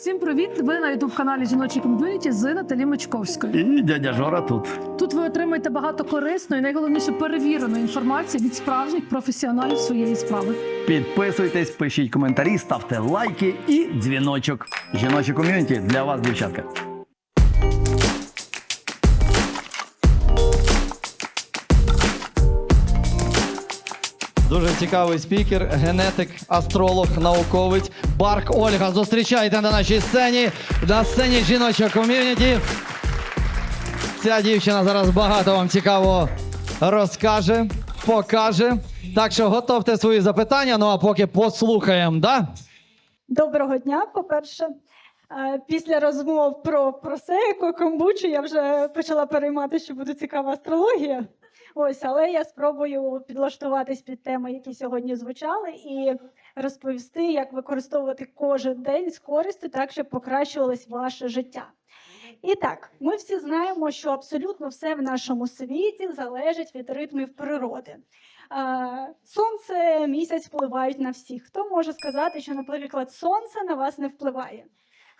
Всім привіт! Ви на ютуб каналі Жіночі ком'юніті з Наталі Мечковською. І дядя Жора тут. Тут ви отримаєте багато корисної, найголовніше перевіреної інформації від справжніх професіоналів своєї справи. Підписуйтесь, пишіть коментарі, ставте лайки і дзвіночок. Жіночі ком'юніті для вас, дівчатка. Дуже цікавий спікер, генетик, астролог, науковець. Барк Ольга. Зустрічайте на нашій сцені. На сцені жіночого ком'юніті. Ця дівчина зараз багато вам цікаво розкаже, покаже. Так що готовте свої запитання. Ну а поки послухаємо, да? Доброго дня. По-перше, Е, після розмов про просеку, комбучу я вже почала переймати, що буде цікава астрологія. Ось, але я спробую підлаштуватись під теми, які сьогодні звучали, і розповісти, як використовувати кожен день з користю, так щоб покращувалось ваше життя. І так, ми всі знаємо, що абсолютно все в нашому світі залежить від ритмів природи. Сонце, місяць впливають на всіх. Хто може сказати, що, наприклад, сонце на вас не впливає?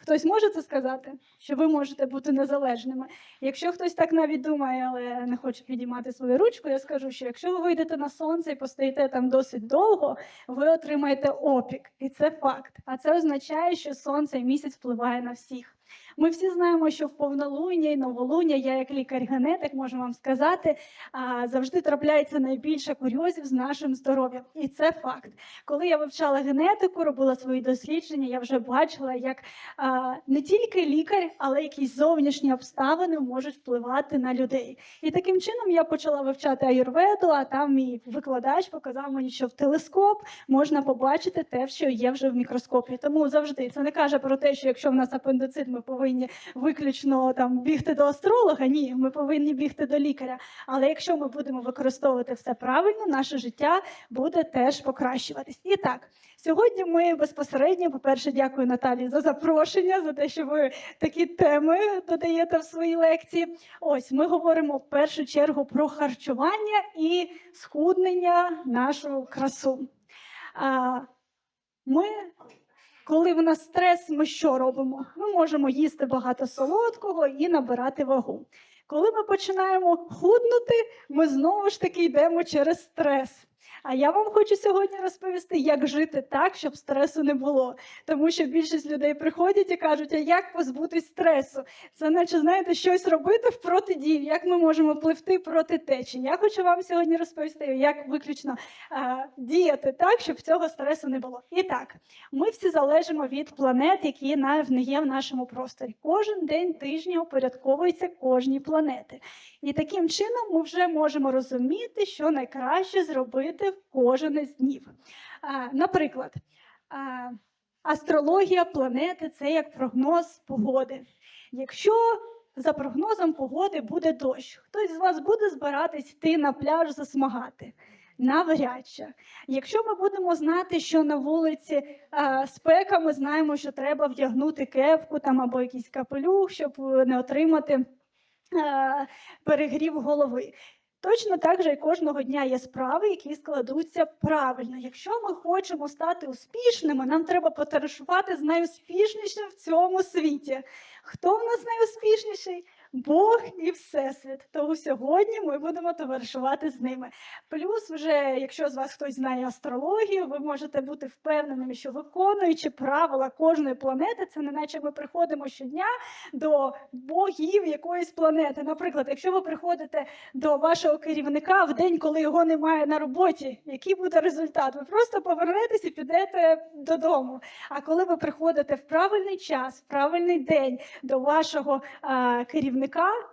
Хтось може це сказати, що ви можете бути незалежними. Якщо хтось так навіть думає, але не хоче підіймати свою ручку, я скажу, що якщо ви вийдете на сонце і постоїте там досить довго, ви отримаєте опік, і це факт. А це означає, що сонце і місяць впливає на всіх. Ми всі знаємо, що в повнолуння і новолуння, я як лікар-генетик можу вам сказати, завжди трапляється найбільше курйозів з нашим здоров'ям, і це факт. Коли я вивчала генетику, робила свої дослідження, я вже бачила, як не тільки лікар, але якісь зовнішні обставини можуть впливати на людей. І таким чином я почала вивчати аюрведу, а там мій викладач показав мені, що в телескоп можна побачити те, що є вже в мікроскопі. Тому завжди це не каже про те, що якщо в нас апендицит, ми повинні виключно там бігти до астролога. Ні, ми повинні бігти до лікаря. Але якщо ми будемо використовувати все правильно, наше життя буде теж покращуватись. І так, сьогодні ми безпосередньо, по-перше, дякую Наталі за запрошення, за те, що ви такі теми додаєте в свої лекції. Ось ми говоримо в першу чергу про харчування і схуднення, нашу красу. Ми коли в нас стрес, ми що робимо? Ми можемо їсти багато солодкого і набирати вагу. Коли ми починаємо худнути, ми знову ж таки йдемо через стрес. А я вам хочу сьогодні розповісти, як жити так, щоб стресу не було. Тому що більшість людей приходять і кажуть, а як позбутись стресу? Це наче знаєте, щось робити в протидію, як ми можемо пливти проти течії. Я хочу вам сьогодні розповісти, як виключно е, діяти так, щоб цього стресу не було. І так, ми всі залежимо від планет, які є в нашому просторі. Кожен день тижня упорядковується кожні планети. І таким чином ми вже можемо розуміти, що найкраще зробити в кожен із днів. Наприклад, астрологія планети це як прогноз погоди. Якщо за прогнозом погоди буде дощ, хтось з вас буде збиратись йти на пляж засмагати. Навряд чи. Якщо ми будемо знати, що на вулиці е, спека, ми знаємо, що треба вдягнути кепку там або якийсь капелюх, щоб не отримати е, перегрів голови. Точно так же і кожного дня є справи, які складуться правильно. Якщо ми хочемо стати успішними, нам треба потаришувати з найуспішнішим в цьому світі. Хто в нас найуспішніший? Бог і Всесвіт. Тому сьогодні ми будемо товаришувати з ними. Плюс, вже, якщо з вас хтось знає астрологію, ви можете бути впевненими, що виконуючи правила кожної планети, це не наче ми приходимо щодня до богів якоїсь планети. Наприклад, якщо ви приходите до вашого керівника в день, коли його немає на роботі, який буде результат? Ви просто повернетесь і підете додому. А коли ви приходите в правильний час, в правильний день до вашого а, керівника,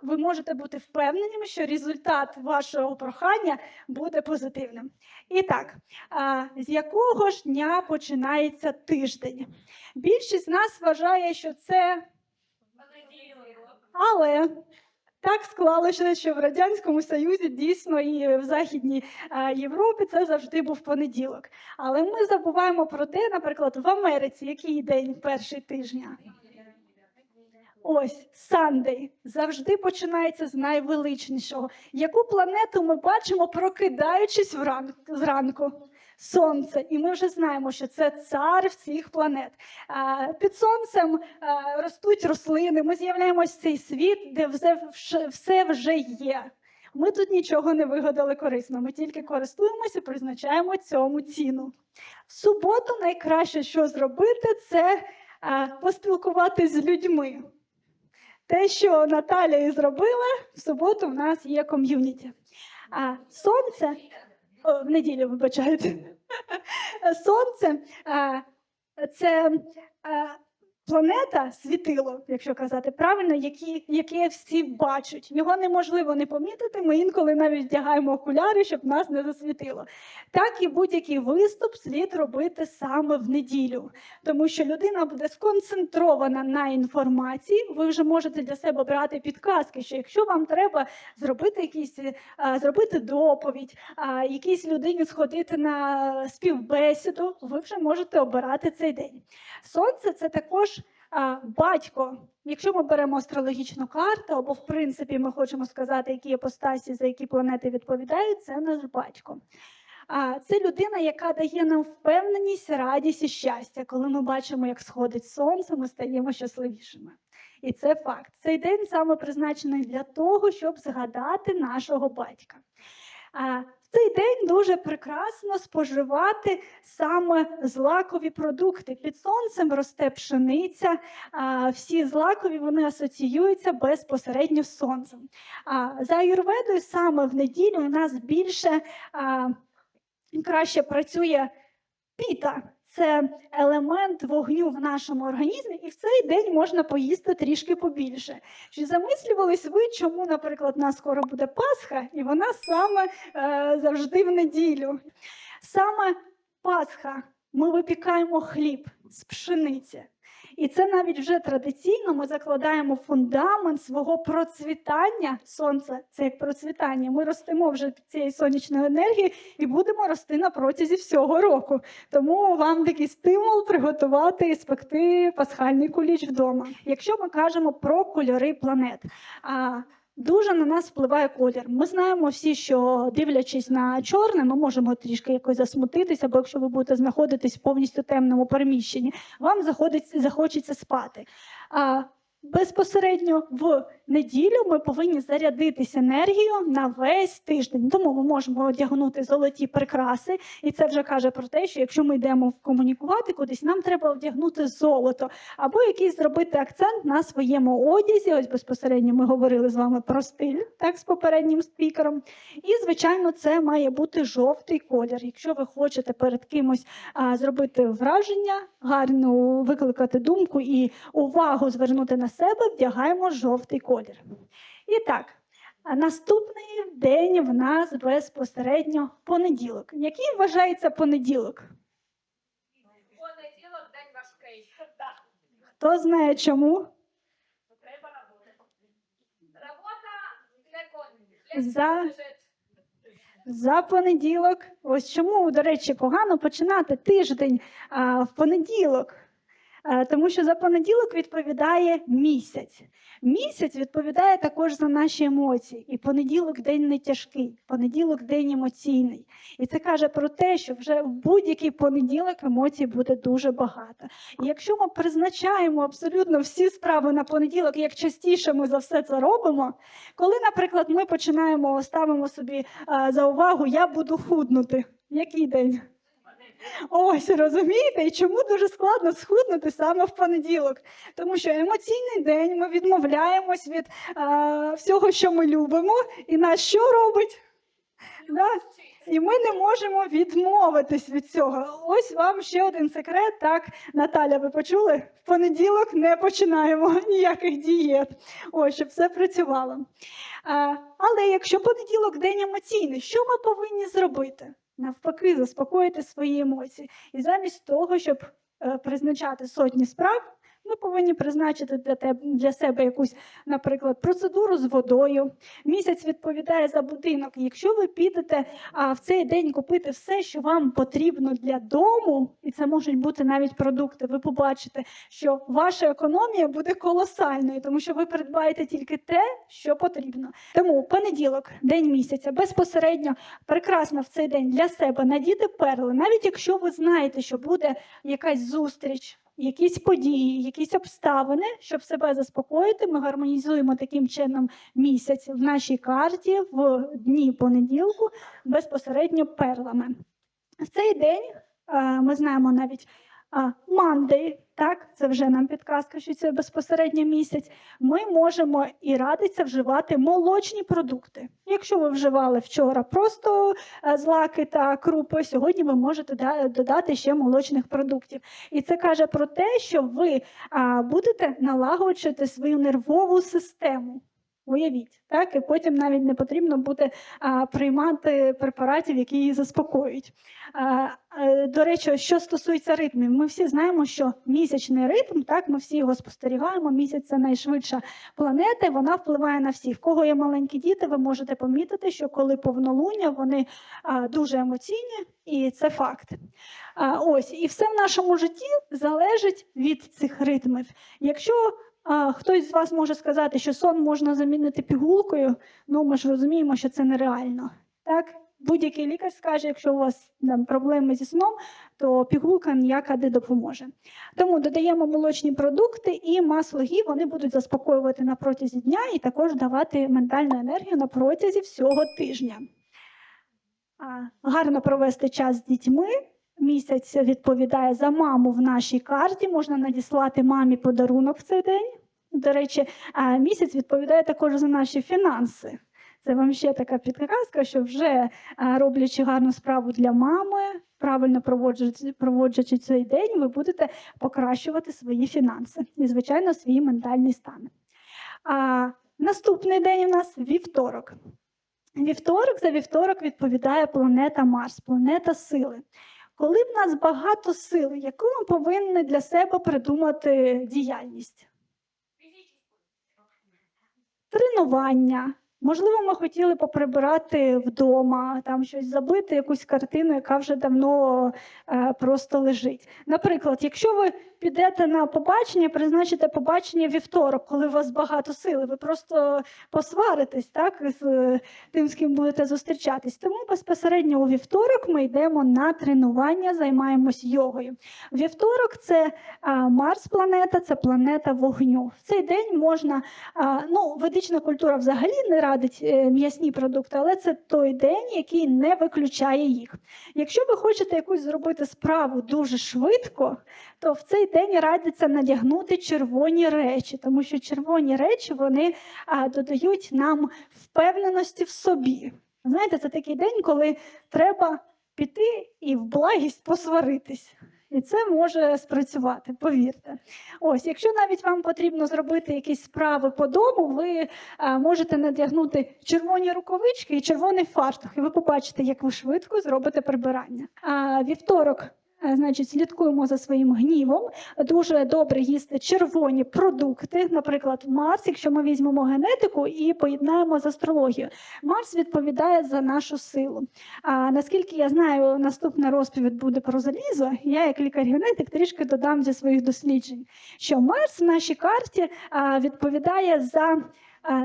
ви можете бути впевненими, що результат вашого прохання буде позитивним. І так, з якого ж дня починається тиждень? Більшість з нас вважає, що це але так склалося, що в радянському союзі дійсно і в західній Європі це завжди був понеділок. Але ми забуваємо про те, наприклад, в Америці, який день перший тижня. Ось Сандей завжди починається з найвеличнішого. Яку планету ми бачимо, прокидаючись вран- зранку? Сонце, і ми вже знаємо, що це цар всіх планет. Під сонцем ростуть рослини. Ми з'являємось в цей світ, де все, вже є. Ми тут нічого не вигадали корисно. Ми тільки користуємося, призначаємо цьому ціну. В суботу найкраще, що зробити, це а, поспілкуватись з людьми. Те, що Наталя і зробила, в суботу в нас є ком'юніті. А сонце о, в неділю, вибачайте. Сонце це планета, світило, якщо казати правильно, які, яке всі бачать. Його неможливо не помітити. Ми інколи навіть вдягаємо окуляри, щоб нас не засвітило. Так і будь-який виступ слід робити саме в неділю, тому що людина буде сконцентрована на інформації. Ви вже можете для себе брати підказки, що якщо вам треба зробити якісь зробити доповідь, якійсь людині сходити на співбесіду, ви вже можете обирати цей день. Сонце це також батько. Якщо ми беремо астрологічну карту, або в принципі ми хочемо сказати, які іпостасі за які планети відповідають, це наш батько. Це людина, яка дає нам впевненість, радість і щастя. Коли ми бачимо, як сходить сонце, ми стаємо щасливішими. І це факт. Цей день саме призначений для того, щоб згадати нашого батька. Цей день дуже прекрасно споживати саме злакові продукти. Під сонцем росте пшениця. Всі злакові вони асоціюються безпосередньо з сонцем. За аюрведою саме в неділю у нас більше краще працює піта. Це елемент вогню в нашому організмі, і в цей день можна поїсти трішки побільше. Чи замислювались ви, чому, наприклад, у нас скоро буде Пасха, і вона саме е, завжди в неділю? Саме Пасха ми випікаємо хліб з пшениці. І це навіть вже традиційно ми закладаємо фундамент свого процвітання. Сонце це як процвітання. Ми ростемо вже цієї сонячної енергії і будемо рости на протязі всього року. Тому вам такий стимул приготувати і спекти пасхальний куліч вдома. Якщо ми кажемо про кольори планет. Дуже на нас впливає колір. Ми знаємо всі, що дивлячись на чорне, ми можемо трішки якось засмутитися, бо якщо ви будете знаходитись в повністю темному переміщенні, вам захочеться спати. Безпосередньо в неділю ми повинні зарядитися енергією на весь тиждень. Тому ми можемо одягнути золоті прикраси, і це вже каже про те, що якщо ми йдемо комунікувати кудись, нам треба одягнути золото або якийсь зробити акцент на своєму одязі. Ось безпосередньо ми говорили з вами про стиль, так з попереднім спікером. І звичайно, це має бути жовтий колір. Якщо ви хочете перед кимось а, зробити враження, гарно викликати думку і увагу звернути на себе, вдягаємо жовтий колір. І так. Наступний день в нас безпосередньо понеділок. Який вважається понеділок? Понеділок день важкий. Хто знає чому? Треба роботи. Робота для. За- За понеділок. Ось чому, до речі, погано починати тиждень а, в понеділок. А, тому що за понеділок відповідає місяць. Місяць відповідає також за наші емоції. І понеділок день не тяжкий, понеділок день емоційний. І це каже про те, що вже в будь-який понеділок емоцій буде дуже багато. І якщо ми призначаємо абсолютно всі справи на понеділок, як частіше ми за все це робимо, коли, наприклад, ми починаємо ставимо собі за увагу, я буду худнути. Який день? Ось розумієте, і чому дуже складно схуднути саме в понеділок? Тому що емоційний день ми відмовляємось від а, всього, що ми любимо, і нас що робить? Да? І ми не можемо відмовитись від цього. Ось вам ще один секрет. Так, Наталя, ви почули? В понеділок не починаємо ніяких дієт. Ось, щоб все працювало. А, але якщо понеділок день емоційний, що ми повинні зробити? Навпаки, заспокоїти свої емоції. І замість того, щоб е, призначати сотні справ, Ми повинні призначити для тебе для себе якусь, наприклад, процедуру з водою. Місяць відповідає за будинок. Якщо ви підете а, в цей день купити все, що вам потрібно для дому, і це можуть бути навіть продукти, ви побачите, що ваша економія буде колосальною, тому що ви придбаєте тільки те, що потрібно. Тому понеділок, день місяця, безпосередньо прекрасно в цей день для себе надіти перли, навіть якщо ви знаєте, що буде якась зустріч. Якісь події, якісь обставини, щоб себе заспокоїти, ми гармонізуємо таким чином місяць в нашій карті в дні понеділку безпосередньо перлами. В цей день е, ми знаємо навіть Мандей, так, це вже нам підказка, що це безпосередньо місяць. Ми можемо і радиться вживати молочні продукти. Якщо ви вживали вчора просто е, злаки та крупи, сьогодні ви можете додати ще молочних продуктів. І це каже про те, що ви будете налагоджувати свою нервову систему. Уявіть, так і потім навіть не потрібно буде а, приймати препаратів, які її заспокоюють. А, е, до речі, що стосується ритмів, ми всі знаємо, що місячний ритм, так ми всі його спостерігаємо. Місяць це найшвидша планета, вона впливає на всіх. В кого є маленькі діти, ви можете помітити, що коли повнолуння, вони а, дуже емоційні, і це факт. А, ось і все в нашому житті залежить від цих ритмів. Якщо а, хтось з вас може сказати, що сон можна замінити пігулкою, ну ми ж розуміємо, що це нереально. Так? Будь-який лікар скаже, якщо у вас там, проблеми зі сном, то пігулка ніяка не допоможе. Тому додаємо молочні продукти і масло гі, вони будуть заспокоювати на протязі дня і також давати ментальну енергію на протязі всього тижня. Гарно провести час з дітьми. Місяць відповідає за маму в нашій карті. Можна надіслати мамі подарунок в цей день. До речі, місяць відповідає також за наші фінанси. Це вам ще така підказка, що вже роблячи гарну справу для мами, правильно проводжуючи, цей день, ви будете покращувати свої фінанси і, звичайно, свій ментальний стан. А, наступний день у нас вівторок. Вівторок за вівторок відповідає планета Марс, планета сили. Коли в нас багато сили, яку ми повинні для себе придумати діяльність? Тренування. Можливо, ми хотіли поприбирати вдома, там щось забити, якусь картину, яка вже давно е, просто лежить. Наприклад, якщо ви підете на побачення, призначите побачення вівторок, коли у вас багато сили, ви просто посваритесь так, з е, тим, з ким будете зустрічатись. Тому безпосередньо у вівторок ми йдемо на тренування, займаємось йогою. Вівторок це а, Марс планета, це планета вогню. В цей день можна, а, ну, ведична культура взагалі не радить е, м'ясні продукти, але це той день, який не виключає їх. Якщо ви хочете якусь зробити справу дуже швидко, то в цей день радиться надягнути червоні речі, тому що червоні речі вони додають нам впевненості в собі. Знаєте, це такий день, коли треба піти і в благість посваритись. І це може спрацювати, повірте. Ось, якщо навіть вам потрібно зробити якісь справи по дому, ви а, можете надягнути червоні рукавички і червоний фартух, і ви побачите, як ви швидко зробите прибирання. А вівторок. Е, Значить, слідкуємо за своїм гнівом. Дуже добре їсти червоні продукти, наприклад, Марс, якщо ми візьмемо генетику і поєднаємо з астрологією. Марс відповідає за нашу силу. А наскільки я знаю, наступна розповідь буде про залізо. Я, як лікар-генетик, трішки додам зі своїх досліджень, що Марс в нашій карті відповідає за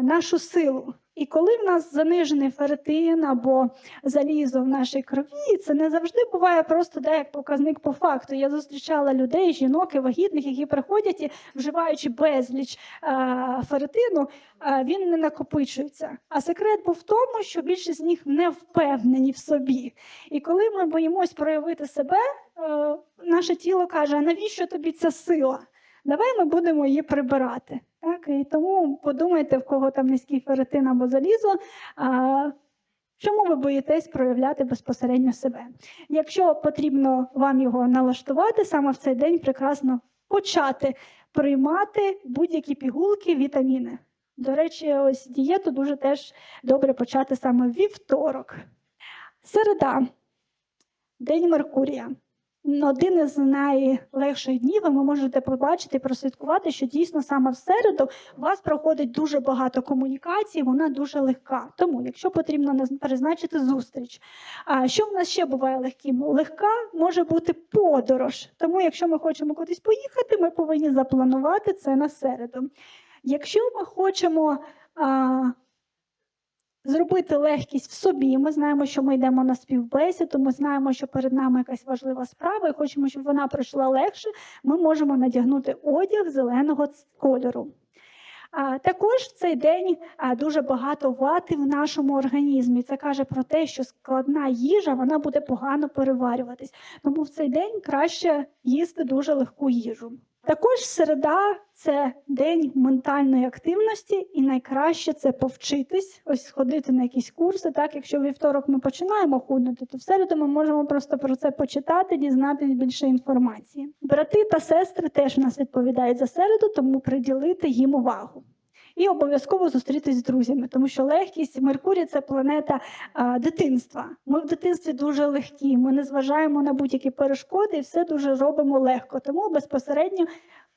нашу силу. І коли в нас занижений ферритин або залізо в нашій крові, це не завжди буває просто де як показник по факту. Я зустрічала людей, жінок і вагітних, які приходять і вживаючи безліч а, ферритину, а, він не накопичується. А секрет був в тому, що більшість з них не впевнені в собі. І коли ми боїмось проявити себе, е, наше тіло каже: навіщо тобі ця сила? Давай ми будемо її прибирати. Так? І тому подумайте, в кого там низький ферритин або залізо. А, Чому ви боїтесь проявляти безпосередньо себе? Якщо потрібно вам його налаштувати, саме в цей день прекрасно почати приймати будь-які пігулки, вітаміни. До речі, ось дієту дуже теж добре почати саме вівторок. Середа, день Меркурія. Один із найлегших днів, і ви можете побачити і прослідкувати, що дійсно саме в середу у вас проходить дуже багато комунікацій, вона дуже легка. Тому, якщо потрібно призначити зустріч, а що в нас ще буває легким? Легка може бути подорож. Тому, якщо ми хочемо кудись поїхати, ми повинні запланувати це на середу. Якщо ми хочемо зробити легкість в собі, ми знаємо, що ми йдемо на співбесіду, ми знаємо, що перед нами якась важлива справа, і хочемо, щоб вона пройшла легше, ми можемо надягнути одяг зеленого кольору. Також в цей день дуже багато вати в нашому організмі. Це каже про те, що складна їжа вона буде погано переварюватись. Тому в цей день краще їсти дуже легку їжу. Також середа це день ментальної активності, і найкраще це повчитись, ось сходити на якісь курси. Так, якщо вівторок ми починаємо худнути, то в середу ми можемо просто про це почитати, дізнатись більше інформації. Брати та сестри теж в нас відповідають за середу, тому приділити їм увагу. І обов'язково зустрітись з друзями, тому що легкість Меркурій це планета а, дитинства. Ми в дитинстві дуже легкі. Ми не зважаємо на будь-які перешкоди і все дуже робимо легко. Тому безпосередньо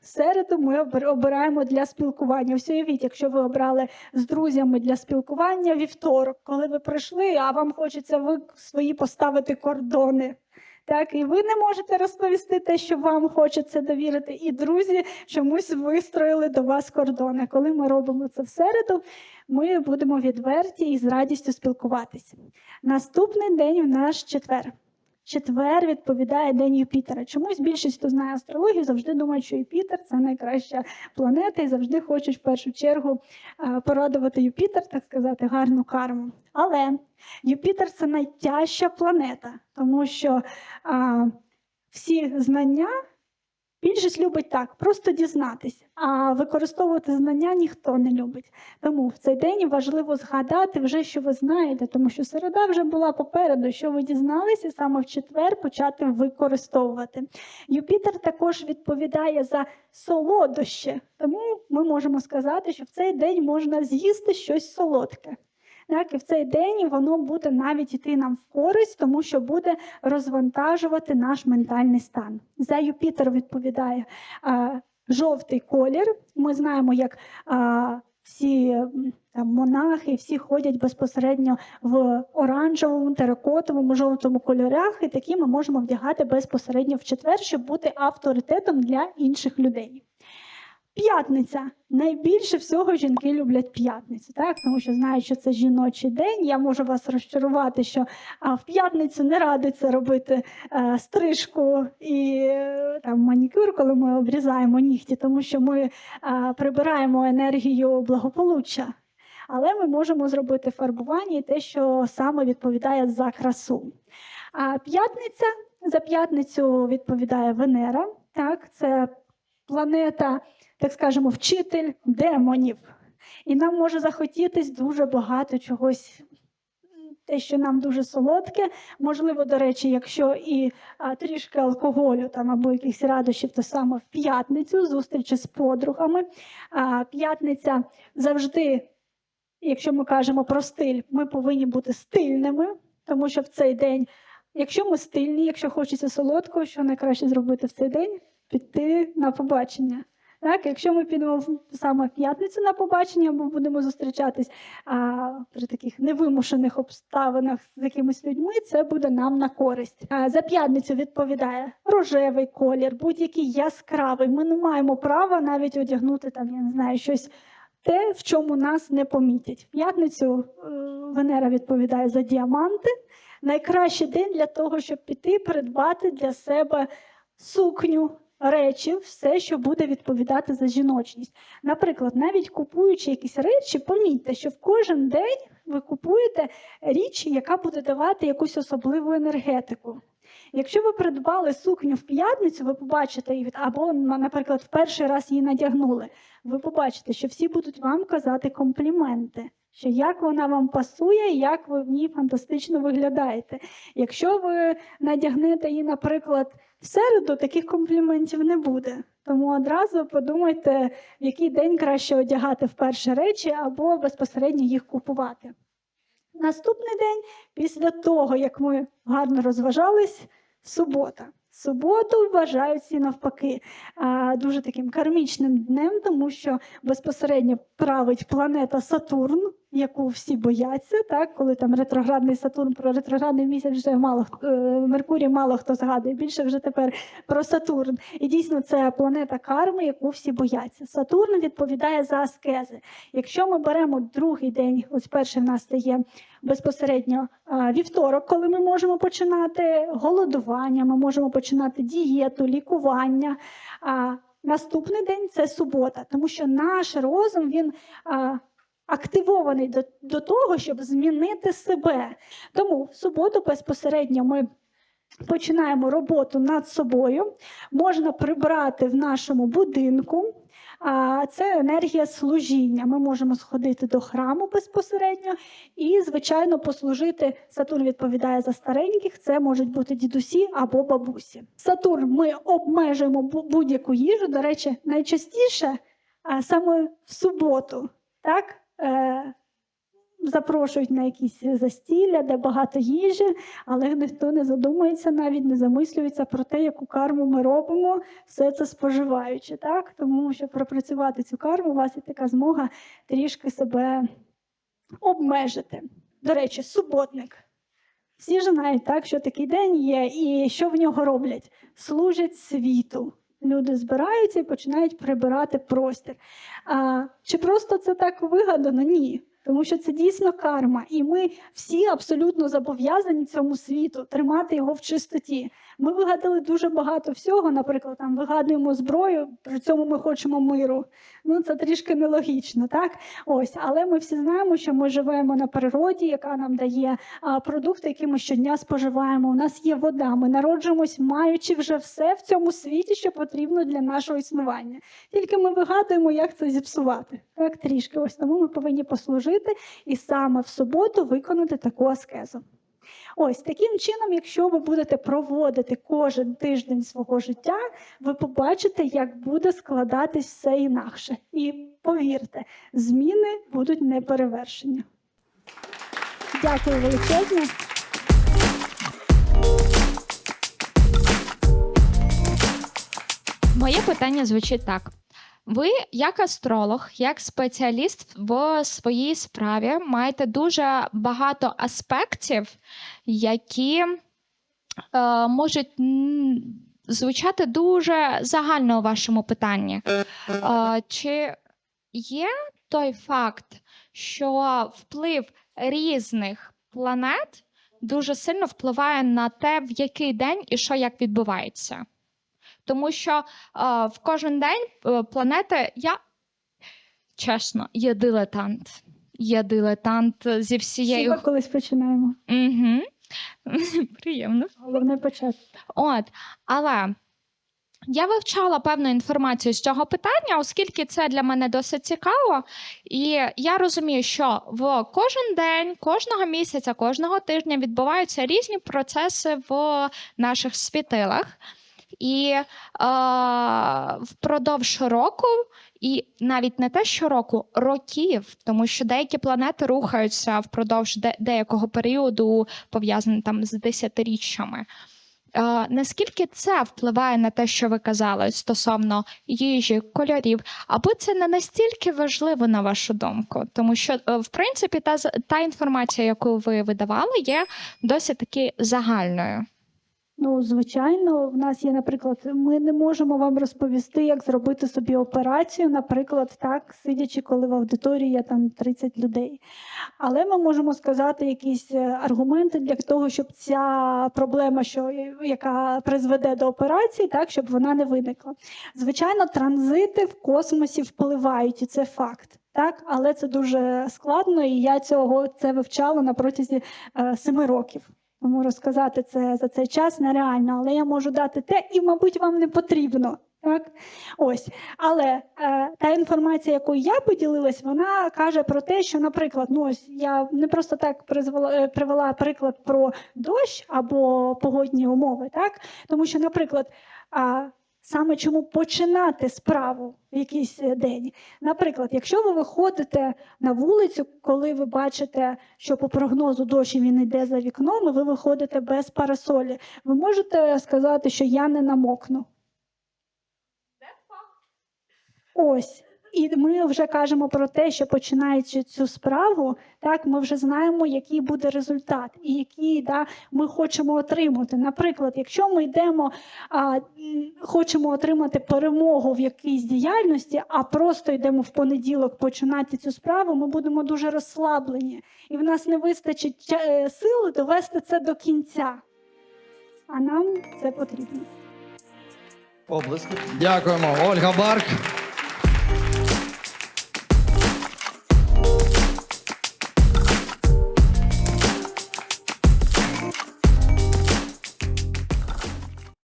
середу ми обир- обираємо для спілкування. Ось уявіть, якщо ви обрали з друзями для спілкування вівторок, коли ви прийшли, а вам хочеться ви свої поставити кордони. Так, і ви не можете розповісти те, що вам хочеться довірити, і друзі чомусь вистроїли до вас кордони. Коли ми робимо це в середу, ми будемо відверті і з радістю спілкуватися. Наступний день у наш четвер. Четвер відповідає День Юпітера. Чомусь більшість, хто знає астрологію, завжди думають, що Юпітер це найкраща планета, і завжди хочуть в першу чергу е, порадувати Юпітер, так сказати, гарну карму. Але Юпітер це найтяжча планета, тому що а, всі знання більшість любить так, просто дізнатись, а використовувати знання ніхто не любить. Тому в цей день важливо згадати вже, що ви знаєте, тому що середа вже була попереду, що ви дізналися, саме в четвер почати використовувати. Юпітер також відповідає за солодощі, тому ми можемо сказати, що в цей день можна з'їсти щось солодке. Так, і в цей день воно буде навіть йти нам в користь, тому що буде розвантажувати наш ментальний стан. За Юпітер відповідає а, жовтий колір. Ми знаємо, як а, всі там, монахи, всі ходять безпосередньо в оранжевому, теракотовому, жовтому кольорах, і такі ми можемо вдягати безпосередньо в четвер, щоб бути авторитетом для інших людей. П'ятниця. Найбільше всього жінки люблять п'ятницю, так? тому що знають, що це жіночий день. Я можу вас розчарувати, що в п'ятницю не радиться робити е, стрижку і е, там, манікюр, коли ми обрізаємо нігті, тому що ми е, прибираємо енергію благополуччя. Але ми можемо зробити фарбування і те, що саме відповідає за красу. А п'ятниця за п'ятницю відповідає Венера. Так, це планета так скажемо, вчитель демонів. І нам може захотітись дуже багато чогось, те, що нам дуже солодке. Можливо, до речі, якщо і а, трішки алкоголю там, або якихось радощів, то саме в п'ятницю, зустрічі з подругами. А, п'ятниця завжди, якщо ми кажемо про стиль, ми повинні бути стильними, тому що в цей день, якщо ми стильні, якщо хочеться солодкого, що найкраще зробити в цей день? Піти на побачення. Так, якщо ми підемо саме в п'ятницю на побачення, або будемо зустрічатись а, при таких невимушених обставинах з якимись людьми, це буде нам на користь. А, за п'ятницю відповідає рожевий колір, будь-який яскравий. Ми не маємо права навіть одягнути там, я не знаю, щось. Те, в чому нас не помітять. В п'ятницю е, Венера відповідає за діаманти. Найкращий день для того, щоб піти придбати для себе сукню, речі, все, що буде відповідати за жіночність. Наприклад, навіть купуючи якісь речі, помітьте, що в кожен день ви купуєте річ, яка буде давати якусь особливу енергетику. Якщо ви придбали сукню в п'ятницю, ви побачите її, або, наприклад, в перший раз її надягнули, ви побачите, що всі будуть вам казати компліменти, що як вона вам пасує, як ви в ній фантастично виглядаєте. Якщо ви надягнете її, наприклад, в середу, таких компліментів не буде. Тому одразу подумайте, в який день краще одягати вперше речі або безпосередньо їх купувати. Наступний день, після того, як ми гарно розважались, субота. Суботу вважають всі навпаки дуже таким кармічним днем, тому що безпосередньо править планета Сатурн, яку всі бояться. Так, коли там ретроградний Сатурн про ретроградний місяць вже мало е, Меркурій мало хто згадує. Більше вже тепер про Сатурн. І дійсно це планета карми, яку всі бояться. Сатурн відповідає за аскези. Якщо ми беремо другий день, ось перший в нас це є безпосередньо вівторок, коли ми можемо починати голодування, ми можемо починати дієту, лікування. Наступний день це субота, тому що наш розум він активований до, до того, щоб змінити себе. Тому в суботу безпосередньо ми. Починаємо роботу над собою, можна прибрати в нашому будинку. А це енергія служіння. Ми можемо сходити до храму безпосередньо і, звичайно, послужити. Сатурн відповідає за стареньких. Це можуть бути дідусі або бабусі. Сатурн ми обмежуємо будь-яку їжу. До речі, найчастіше саме в суботу, так. Е, Запрошують на якісь застілля, де багато їжі, але ніхто не задумується, навіть не замислюється про те, яку карму ми робимо, все це споживаючи. Так? Тому щоб пропрацювати цю карму, у вас є така змога трішки себе обмежити. До речі, суботник. Всі ж знають, так, що такий день є, і що в нього роблять? Служать світу. Люди збираються і починають прибирати простір. А, чи просто це так вигадано? Ні. Тому що це дійсно карма, і ми всі абсолютно зобов'язані цьому світу тримати його в чистоті. Ми вигадали дуже багато всього. Наприклад, там вигадуємо зброю, при цьому ми хочемо миру. Ну це трішки нелогічно, так? Ось, але ми всі знаємо, що ми живемо на природі, яка нам дає продукти, які ми щодня споживаємо. У нас є вода. Ми народжуємось, маючи вже все в цьому світі, що потрібно для нашого існування. Тільки ми вигадуємо, як це зіпсувати. Так, трішки. Ось тому ми повинні послужити і саме в суботу виконати таку аскезу. Ось таким чином, якщо ви будете проводити кожен тиждень свого життя, ви побачите, як буде складатись все інакше. І повірте, зміни будуть неперевершені. Дякую величезне. Моє питання звучить так: ви, як астролог, як спеціаліст в своїй справі, маєте дуже багато аспектів, які е, можуть звучати дуже загально у вашому питанні. Е, чи є той факт, що вплив різних планет дуже сильно впливає на те, в який день і що як відбувається? Тому що е, в кожен день е, планети я чесно, є дилетант. Є дилетант зі Всі всією. ми колись починаємо. Угу. Приємно. Головне почати. От, але я вивчала певну інформацію з цього питання, оскільки це для мене досить цікаво. І я розумію, що в кожен день, кожного місяця, кожного тижня відбуваються різні процеси в наших світилах. І е, впродовж року, і навіть не те щороку, років, тому що деякі планети рухаються впродовж де- деякого періоду, пов'язані там з десятиріччями. Е, наскільки це впливає на те, що ви казали стосовно їжі, кольорів, або це не настільки важливо на вашу думку? Тому що, е, в принципі, та, та інформація, яку ви видавали, є досить таки загальною. Ну, звичайно, в нас є, наприклад, ми не можемо вам розповісти, як зробити собі операцію, наприклад, так, сидячи, коли в аудиторії є там 30 людей. Але ми можемо сказати якісь е, аргументи для того, щоб ця проблема, що, яка призведе до операції, так, щоб вона не виникла. Звичайно, транзити в космосі впливають, і це факт. Так, але це дуже складно, і я цього це вивчала на протязі е, семи років. Тому розказати це за цей час нереально, але я можу дати те, і, мабуть, вам не потрібно. Так? Ось. Але е, та інформація, якою я поділилась, вона каже про те, що, наприклад, ну ось я не просто так призвела, е, привела приклад про дощ або погодні умови, так? тому що, наприклад, а, саме чому починати справу в якийсь е, день. Наприклад, якщо ви виходите на вулицю, коли ви бачите, що по прогнозу дощ він йде за вікном, і ви виходите без парасолі, ви можете сказати, що я не намокну. Ось. І ми вже кажемо про те, що починаючи цю справу, так ми вже знаємо, який буде результат, і який да, ми хочемо отримати. Наприклад, якщо ми йдемо, а, хочемо отримати перемогу в якійсь діяльності, а просто йдемо в понеділок починати цю справу, ми будемо дуже розслаблені, і в нас не вистачить е, сили довести це до кінця. А нам це потрібно. Облески. Дякуємо. Ольга Барк.